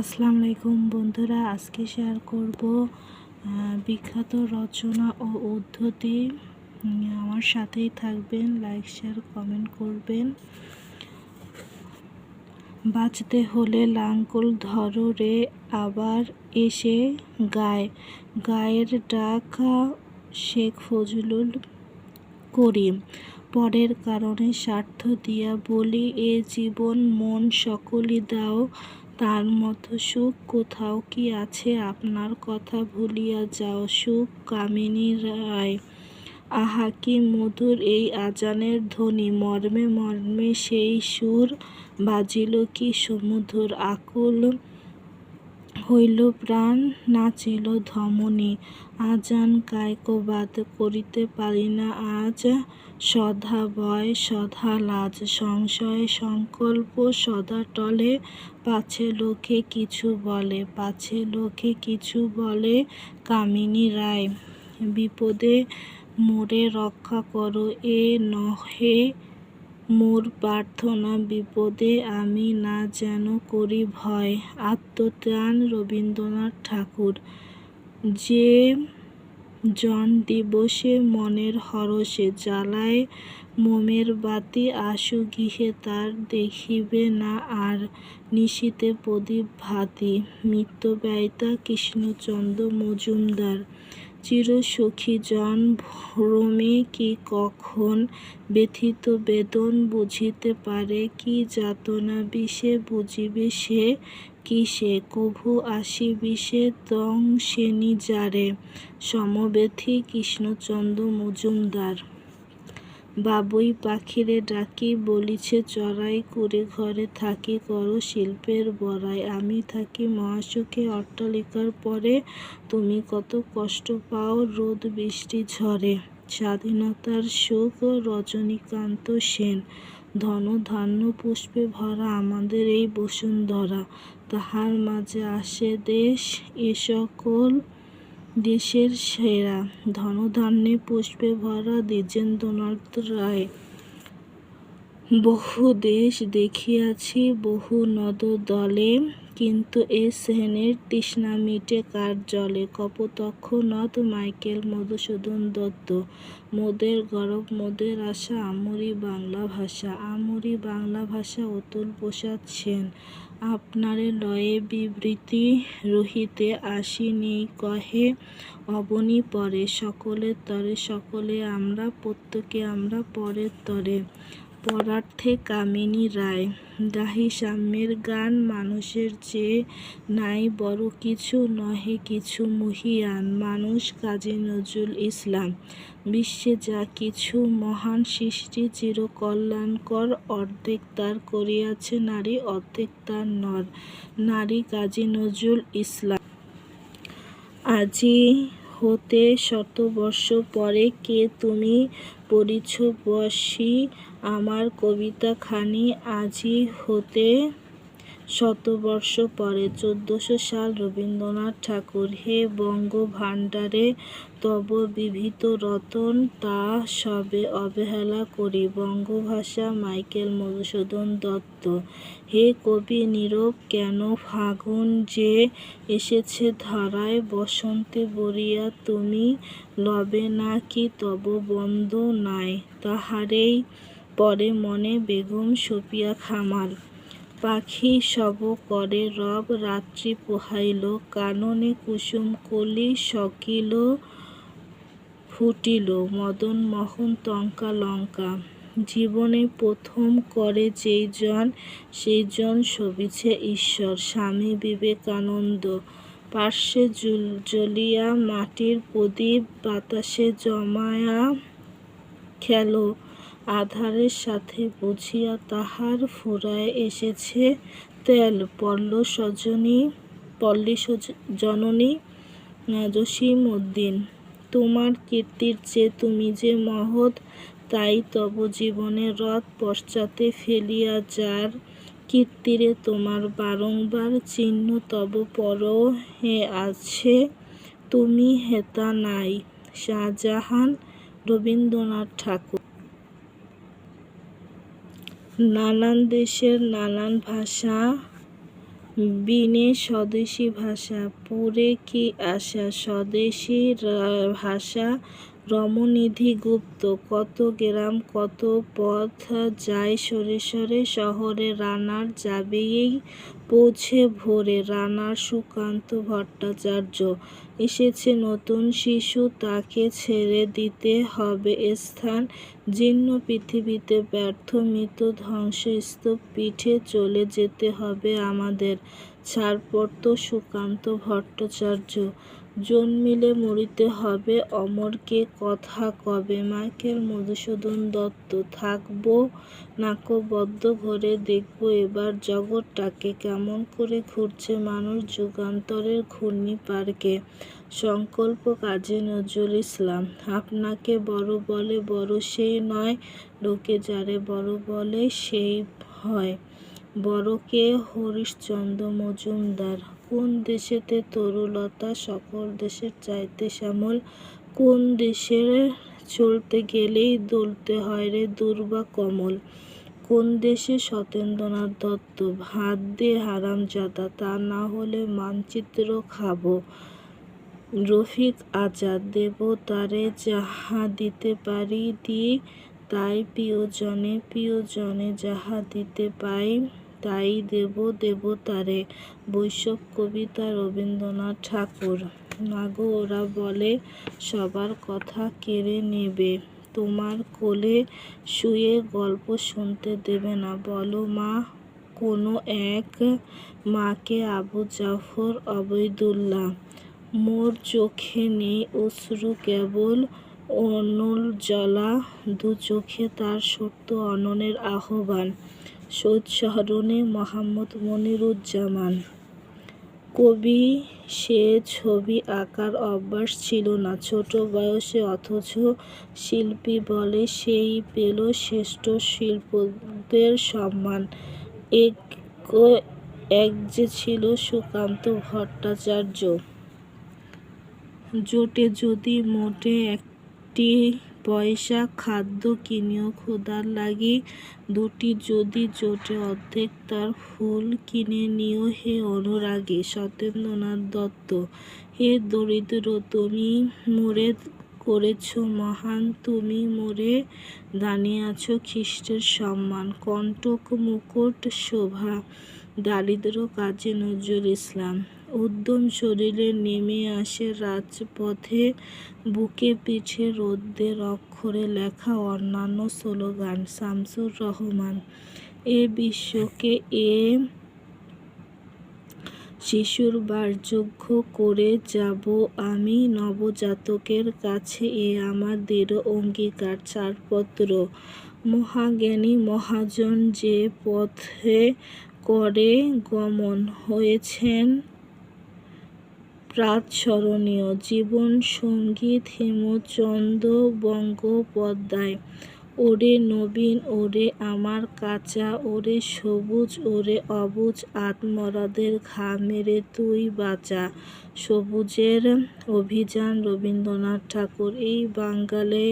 আসসালামু আলাইকুম বন্ধুরা, আজকে শেয়ার করব বিখ্যাত রচনা ও উদ্ধতি। আমার সাথেই থাকবেন লাইক শেয়ার কমেন্ট করবেন। বাঁচতে হলে লাঙ্গল ধরো রে, আবার এসে গায়। গায়ের ডাক শেখ ফজলুল করিম। পরের কারণে স্বার্থ দিয়া বলি, এ জীবন মন সকলই দাও, তার মতো সুখ কোথাও কি আছে? আপনার কথা ভুলিয়া যাও, সুখ কামিনী রায়। আহা, কি মধুর এই আজানের ধ্বনি। মর্মে মর্মে সেই সুর বাজিল কি সমুধুর আকুল হইল প্রাণ নাচিল ধমনী। আজান কায়কবাদ করিতে পারি না। আজ সধা ভয়, সধা লাজ, সংশয়, সংকল্প সদা টলে। পাছে লোকে কিছু বলে, পাছে লোকে কিছু বলে। কামিনী রায়, বিপদে মোরে রক্ষা করো, এ নহে মোর প্রার্থনা, বিপদে আমি না যেন করি ভয়। আত্মত্রাণ রবীন্দ্রনাথ ঠাকুর। যে জন দিবসে মনের হরষে জ্বালায়, মোমের বাতি আশু গৃহে তার দেখিবে না আর। নিশীতে প্রদীপ ভাতি মৃত্যুব্যয়িতা কৃষ্ণচন্দ্র মজুমদার। চিরসখী জন ভ্রমে কি কখন? ব্যথিত বেদন বুঝিতে পারে কি যাতনা বিষে? বুঝিবে সে কিসে কভু আসি বিষে তং সেনি যারে? সমব্যথী কৃষ্ণচন্দ্র মজুমদার বাবুই পাখিরে ডাকি, বলিছে, চড়াই করে ঘরে থাকি কর শিল্পের বড়াই। আমি থাকি মহাসুখে অট্টালিকার পরে। তুমি কত কষ্ট পাও রোদ বৃষ্টি ঝরে। স্বাধীনতার সুখ, রজনীকান্ত সেন। ধন ধান্য পুষ্পে ভরা আমাদের এই বসুন্ধরা। তাহার মাঝে আসে দেশ, এ সকল দেশের সেরা ধনধান্যে পুষ্পে ভরা দ্বিজেন্দ্রনাথ রায়। বহু দেশ দেখিয়াছি, বহু নদ দলে কিন্তু এ সেনের তৃষ্ণা মিটে কার জলে? কপোতক্ষ নদ মাইকেল মধুসূদন দত্ত, মোদের গরব, মোদের আশা, আমরি বাংলা ভাষা, আমরি বাংলা ভাষা অতুল প্রসাদ সেন আপনারে লয়ে বিবৃতি রহিতে আসিনি, কহে, অবনী পরে সকলের তরে, সকলে আমরা, প্রত্যেকে আমরা পরের তরে। পরার্থে কামিনী রায়। গাহি সাম্যের গান মানুষের চেয়ে নাই বড় কিছু নহে কিছু মহিয়ান। মানুষ কাজী নজরুল ইসলাম। বিশ্বে যা কিছু মহান সৃষ্টি চিরকল্যাণকর, অর্ধেক তার করিয়াছে নারী, অর্ধেক তার নর। নারী কাজী নজরুল ইসলাম। আজি হতে শতবর্ষ পরে কে তুমি পড়িছ বসি আমার কবিতাখানি আজি হতে শতবর্ষ পরে। চোদ্দশো সাল রবীন্দ্রনাথ ঠাকুর হে বঙ্গ ভাণ্ডারে তব বিভীত রতন, তা সবে অবহেলা করি। বঙ্গভাষা মাইকেল মধুসূদন দত্ত, হে কবি নীরব কেন ফাগুন যে এসেছে ধারায়? বসন্তে বরিয়া তুমি লবে না কি তব বন্ধ নাই। তাহারেই পরে মনে বেগম সফিয়া খামার পাখি সব করে রব রাত্রি পোহাইল, কাননে কুসুম কলি সকিল ফুটিল, মদন মোহন তঙ্কা লঙ্কা। জীবনে প্রথম করে যেই জন, সেই জন শোভিছে ঈশ্বর, স্বামী বিবেকানন্দ। পার্শ্বে জ্বলিয়া মাটির প্রদীপ বাতাসে জমায়া খেলো। আধারের সাথে বুঝিয়া তাহার ফুরায় এসেছে তেল। পল্ল সজনী, পল্লী জননী জসিম উদ্দিন তোমার কীর্তির চেয়ে তুমি যে মহৎ, তাই তব জীবনের রথ পশ্চাতে ফেলিয়া যার কীর্তিরে তোমার বারংবার চিহ্ন তব পর হে আছে, তুমি হেতা নাই। শাহজাহান রবীন্দ্রনাথ ঠাকুর। নানান দেশের নানান ভাষা বিনে স্বদেশী ভাষা পড়ে কি আশা স্বদেশী ভাষা রমনিধি গুপ্ত, কত গ্রাম, কত পথ যায় সরে সরে শহরে রানার যাবেই পৌঁছে ভোরে রানার সুকান্ত ভট্টাচার্য। এসেছে নতুন শিশু, তাকে ছেড়ে দিতে হবে স্থান। জীর্ণ পৃথিবীতে ব্যর্থ মৃত ধ্বংসস্তূপ পিঠে চলে যেতে হবে আমাদের। ছাড়পত্র সুকান্ত ভট্টাচার্য। জন্মিলে মরিতে হবে। অমরকে কথা কবে? মাইকেল মধুসূদন দত্ত, থাকব থাকব নাকবদ্ধ ঘরে, দেখব এবার জগৎটাকে কেমন করে ঘুরছে মানুষ যুগান্তরের ঘূর্ণি পার্কে। সংকল্প কাজী নজরুল ইসলাম, আপনাকে বড় বলে বড় সেই নয়, লোকে যারে বড় বলে সেই হয়। বড়কে হরিশচন্দ্র মজুমদার কোন দেশেতে তরুলতা সকল দেশের চাইতে শ্যামল, কোন দেশের চলতে গেলেই দলতে হয় রে দুর্বা কমল? কোন দেশে সতেন্দ্রনাথ দত্ত? ভাত দে হারামজাদা, তা না হলে মানচিত্র খাব। রফিক আজাদ দেব তারে যাহা দিতে পারি দি, তাই প্রিয়জনে প্রিয়জনে যাহা দিতে পাই তাই দেব দেব তারে বৈশাখ কবিতা রবীন্দ্রনাথ ঠাকুর। মাগো ওরা বলে, সবার কথা কেড়ে নেবে, তোমার কোলে শুয়ে গল্প শুনতে দেবে না। বলো মা, কোনো এক মাকে আবু জাফর অবৈদুল্লাহ মোর চোখে নেই অশ্রু, কেবল অনল জলা দু চোখে তার সত্য অননের আহ্বান। সৈয়দ শহরনে মোহাম্মদ মনিরুজ্জামান। কবি, সে ছবি আঁকার অভ্যাস ছিল না। ছোট বয়সে অথচ শিল্পী বলে সেই পেল শ্রেষ্ঠ শিল্পদের সম্মান। এক এক যে ছিল সুকান্ত ভট্টাচার্য। জোটে যদি মোটে একটি পয়সা, খাদ্য কিনিও, ক্ষুধার লাগি দুটি যদি জোটে অর্ধেক তার ফুল কিনে নিও হে অনুরাগী সত্যেন্দ্রনাথ দত্ত। হে দরিদ্র, তুমি মোরে করেছ মহান, তুমি মোরে দানিয়াছ খ্রিস্টের সম্মান। কণ্টক মুকুট শোভা দারিদ্র কাজী নজরুল ইসলাম। উদ্যম শরীরে নেমে আসে রাজপথে, বুকে পিঠে রোদ্দের অক্ষরে লেখা অন্যান্য স্লোগান, শামসুর রহমান। এ বিশ্বকে এ শিশুর বারযোগ্য করে যাব আমি নবজাতকের কাছে, এ আমার দৃঢ় অঙ্গীকার ছাড়পত্র মহাজ্ঞানী মহাজন যে পথে করে গমন হয়েছেন। প্রাতঃস্মরণীয় জীবন সংগীত হেমচন্দ্র বঙ্গোপাধ্যায় ওরে নবীন, ওরে আমার কাঁচা, ওরে সবুজ, ওরে অবুজ আত্মরাদের ঘা মেরে তুই বাঁচা। সবুজের অভিযান রবীন্দ্রনাথ ঠাকুর, এই বাঙ্গালে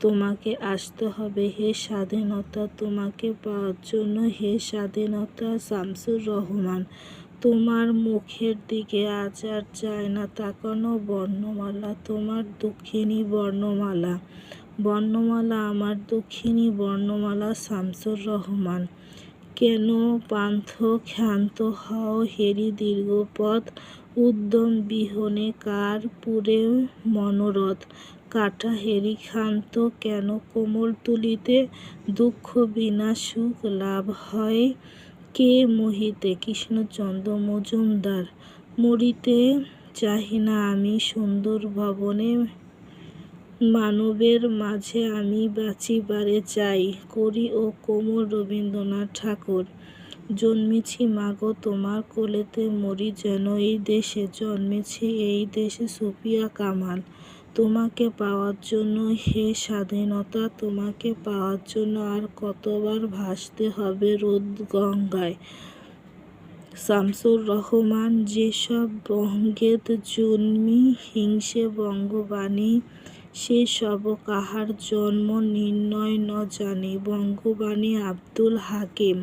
তোমাকে আসতে হবে। হে স্বাধীনতা, তোমাকে পাওয়ার জন্য হে স্বাধীনতা, শামসুর রহমান। তোমার মুখের দিকে আজ আর চায় না তাকানো বর্ণমালা, তোমার দক্ষিণী বর্ণমালা। বর্ণমালা, আমার দক্ষিণী বর্ণমালা, শামসুর রহমান। কেন পান্থ ক্ষান্ত হও হেরি দীর্ঘপথ, উদ্যম বিহনে কার পুরে মনোরথ? কাটা হেরি ক্ষান্ত কেন কোমল তুলিতে দুঃখ বিনা সুখ লাভ হয়? কে মোহিতে কৃষ্ণচন্দ্র মজুমদার? মরিতে চাহি না আমি সুন্দর ভবনে। মানবের মাঝে আমি বাঁচিবারে চাই, করি ও কোমল রবীন্দ্রনাথ ঠাকুর। জন্মেছি মাগো তোমার কোলেতে, মরি যেন এই দেশে, জন্মেছি এই দেশে সুফিয়া কামাল। তোমাকে পাওয়ার জন্য হে স্বাধীনতা, তোমাকে পাওয়ার জন্য আর কতবার ভাসতে হবে রোদ গঙ্গায়। শামসুর রহমান, যেসব বঙ্গেত জন্মি হিংসে বঙ্গবাণী, সে সব কাহার জন্ম নির্ণয় ন জানে। বঙ্গবাণী আব্দুল হাকিম।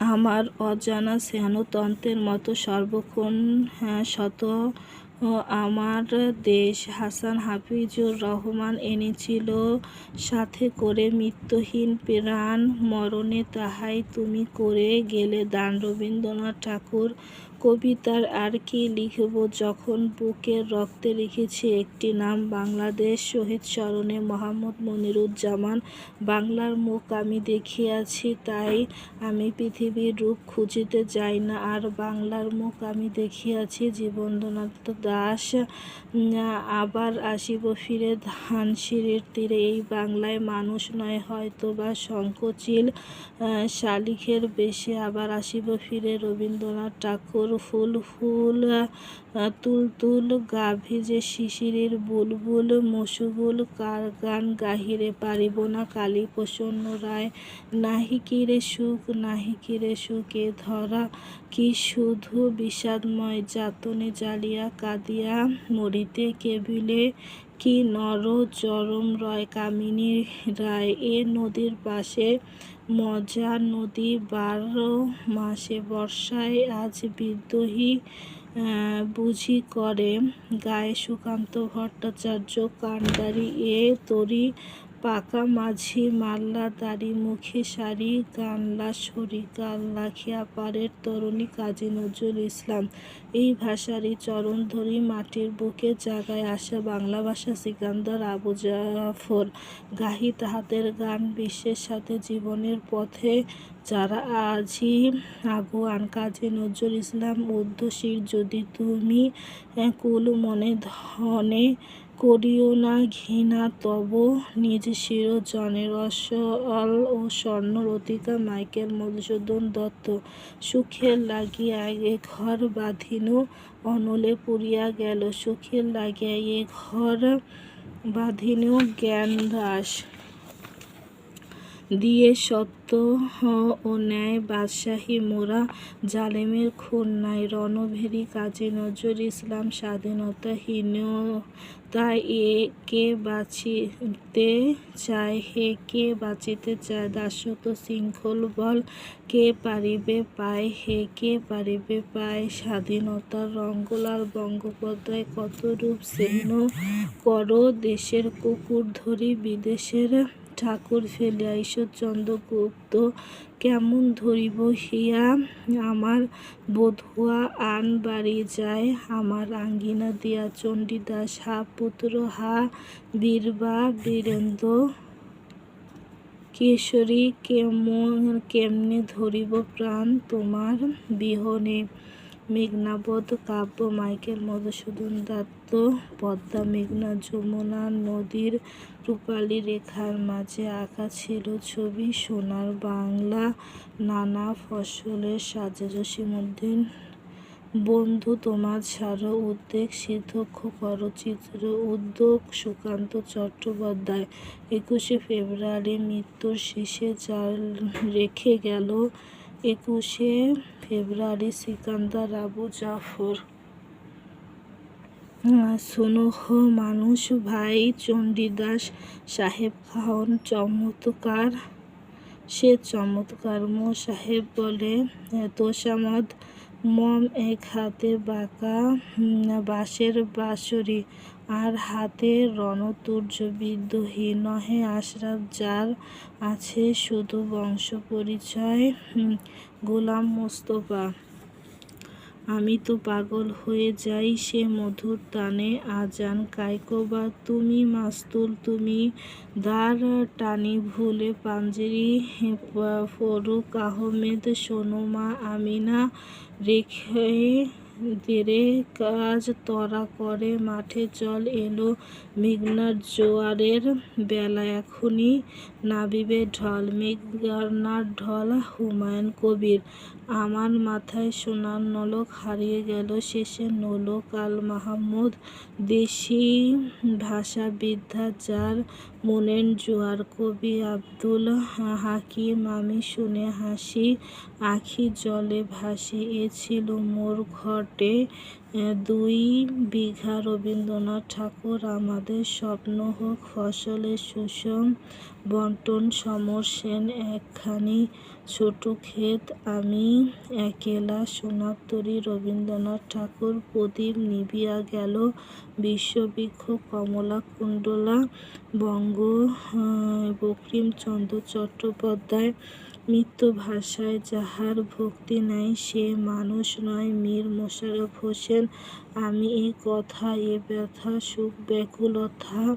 আমার অজানা স্নেহতন্ত্রের মতো সর্বক্ষণ হ্যাঁ, শত আমার দেশ। হাসান হাফিজুর রহমান এনেছিল সাথে করে মৃত্যুহীন প্রাণ মরণে তাহাই তুমি করে গেলে। দান রবীন্দ্রনাথ ঠাকুর কবিতার আর কি লিখব যখন বুকের রক্তে লিখেছি একটি নাম? বাংলাদেশ শহীদ স্মরণে মোহাম্মদ মনিরুজ্জামান, বাংলার মুখ আমি দেখিয়াছি, তাই আমি পৃথিবীর রূপ খুঁজিতে যাই না। আর বাংলার মুখ আমি দেখিয়াছি জীবননাথ দাস, আবার আসিব ফিরে ধানসিঁড়ির তীরে। এই বাংলায় মানুষ নয় হয়তো বা শঙ্কচিল শালিখের বেশে আবার আসিব ফিরে। রবীন্দ্রনাথ ঠাকুর ফুল ফুল তুল তুল গা ভিজে শিশিরের বুলবুল মসুগুল কার গান গাহিরে পারিব না কালী প্রসন্ন রায়। নাহি কিরে সুখ, নাহি কিরে সুখে ধরা, কি শুধু বিষাদময় যাতনে জ্বালিয়া কাঁদিয়া মরিতে কেবিলে, কি নর চরম রয় কামিনী রায়। এ নদীর পাশে মজা নদী বারো মাসে বর্ষায় আজ বিদ্রোহী বুঝি করে। গায়ে সুকান্ত ভট্টাচার্য, কান্ডারি এ তরি পাকা মাঝি, মাল্লা, দাড়ি, মুখে শাড়ি, গানলা সরি গাল্লা পারের তরুণী কাজী নজরুল ইসলাম। এই ভাষারই চরণ ধরি মাটির বুকে জাগায় আসা বাংলা ভাষা সিকান্দার আবু জাফর। গাহি তাহাদের গান বিশ্বের সাথে জীবনের পথে যারা আজই আগুয়ান কাজী নজরুল ইসলাম উদ্ধশীর যদি তুমি কুল মনে ধনে করিও না ঘৃণা, তব নিজ জনের অসল ও স্বর্ণ রতিকা মাইকেল মধুসূদন দত্ত সুখের লাগিয়া এ ঘর বাঁধিন, অনলে পুরিয়া গেল সুখের লাগিয়া এ ঘর বাঁধিন জ্ঞান দাস দিয়ে সত্য ও ন্যায় বাদশাহী মোরা জালেমের খুন নাই রণভেরি কাজী নজর ইসলাম স্বাধীনতাহীন। তাই এ কে বাঁচিতে চায়, হে কে বাঁচিতে চায়? দাসত শৃঙ্খল বল কে পারিবে পায়, হে কে পারিবে পায়? স্বাধীনতার রঙ্গলাল বঙ্গোপাধ্যায় কত রূপ সেহন কর দেশের কুকুর ধরি বিদেশের ঠাকুর ফেলিয়া, ঈশ্বরচন্দ্র গুপ্ত কেমন ধরিব হিয়া? আমার বধুয়া আন বাড়ি যায়, আমার আঙ্গিনা দিয়া চণ্ডীদাস, হা পুত্র, হা বীরবা, বীরেন্দ্র কেশরী, কেমন, কেমনে ধরিব প্রাণ তোমার বিহনে? মেঘনাবধ কাব্য মাইকেল মধুসূদন দত্ত, পদ্মা মেঘনা, যমুনা নদীর রূপালী রেখার মাঝে আঁকা ছিল ছবি, সোনার বাংলা, নানা ফসলের সাজে জসীমউদ্দিন বন্ধু তোমার ছাড়ো উদ্বেগ, সিদ্ধক্ষ করচিত্র উদ্যোগ, সুকান্ত চট্টোপাধ্যায়। একুশে ফেব্রুয়ারি মৃত্যুর শেষে যার রেখে গেল একুশে ফেব্রুয়ারি সিকান্দার আবু জাফর। সুনহ মানুষ ভাই, চণ্ডীদাস সাহেব খান চমৎকার। সে চমৎকার মো সাহেব বলে তোষামদ মম এক হাতে বাঁকা বাঁশের বাঁশরি, আর হাতে রণতুর্য বিদ্রোহী নহে আশরাফ, যার আছে শুধু বংশ পরিচয় গোলাম মোস্তফা। আমি তো পাগল হয়ে যাই সে মধুর টানে, আজান কায়কোবা তুমি মাস্তুল, তুমি দার টানি ভুলে পাঞ্জেরি ফরুক আহমেদ সোনুমা আমিনা, রেখে দেরে কাজ তরা করে, মাঠে জল এলো মেঘনার জোয়ারের বেলা। এখনই নাবিবে ঢল, মেঘনার ঢল, হুমায়ুন কবির। আমার মাথায় সোনার নলক হারিয়ে গেল, শেষে নলক আল মাহমুদ, দেশি ভাষা বিদ্যা যার মনের জোয়ার কবি আব্দুল হাকিম, আমি শুনে হাসি, আখি জলে ভাসি, এ ছিল মোর ঘটে। দুই বিঘা রবীন্দ্রনাথ ঠাকুর, আমাদের স্বপ্ন হোক ফসলের সুষম বন্টন, সমর সেন একখানি ছোট ক্ষেত, আমি একেলা সোনার রবীন্দ্রনাথ ঠাকুর, প্রদীপ নিভিয়া গেল বিশ্ববৃক্ষ, কমলা কুণ্ডলা, বঙ্গ বঙ্কিমচন্দ্র চট্টোপাধ্যায়। মৃত্যুভাষায় যাহার ভক্তি নাই, সে মানুষ নয়, মীর মোশাররফ হোসেন। আমি এ কথা, এ ব্যথা সুখ ব্যাকুলতা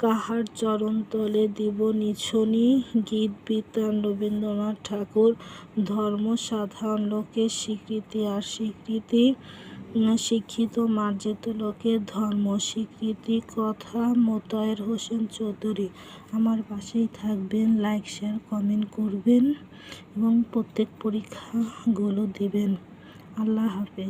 কাহার চরণতলে দিব নিছনি? গীত বিতান রবীন্দ্রনাথ ঠাকুর, ধর্ম সাধারণ লোকের স্বীকৃতি আর স্বীকৃতি শিক্ষিত মার্জিত লোকের ধর্ম স্বীকৃতি, কথা মোতায়ের হোসেন চৌধুরী। আমার পাশেই থাকবেন লাইক শেয়ার কমেন্ট করবেন এবং প্রত্যেক পরীক্ষাগুলো দিবেন। আল্লাহ হাফেজ।